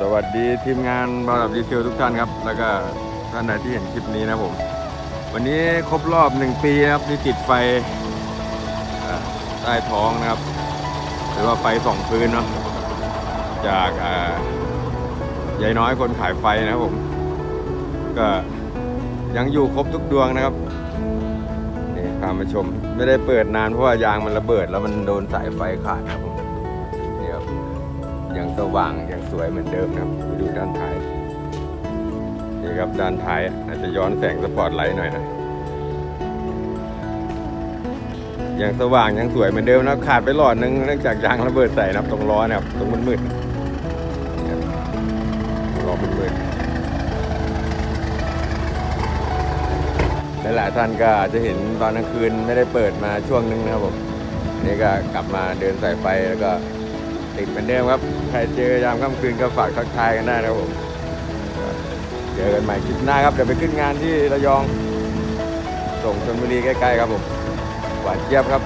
สวัสดีทีมงานบาร์ดับดีเทลทุกท่านครับ แล้วก็ท่านไหนที่เห็นคลิปนี้นะผม วันนี้ครบรอบหนึ่งปีครับที่ติดไฟใต้ท้องนะครับ หรือว่าไฟส่องพื้นเนาะจากอ่ายายน้อยคนขายไฟนะครับผม ก็ยังอยู่ครบทุกดวงนะครับนี่พามาชม ไม่ได้เปิดนานเพราะว่ายางมันระเบิด แล้วมันโดนสายไฟขาดนะครับผมนี่ครับ ยังสว่างยังสวยเหมือนเดิมนะครับไปดูด้านท้ายนี่ครับด้านท้ายอาจจะย้อนแสงสปอตไลท์หน่อยนะยังสว่างยังสวยเหมือนเดิมนะขาดไปหลอดนึงเนื่องจากยางระเบิดใส่นะครับตรงล้อนะครับตรงมืดๆนะครับล้อมืดๆหลายๆท่านก็อาจจะเห็นตอนกลางคืนไม่ได้เปิดมาช่วงนึงนะครับผมนี่ก็กลับมาเดินสายไฟแล้วก็ ติดเหมือนเดิมครับ ใครเจอยามค่ำคืนก็ฝากทักทายกันได้นะครับผมเจอกันใหม่คลิปหน้าครับ เดี๋ยวไปขึ้นงานที่ระยอง ส่งชลบุรีใกล้ๆครับผม หวานเจี๊ยบครับ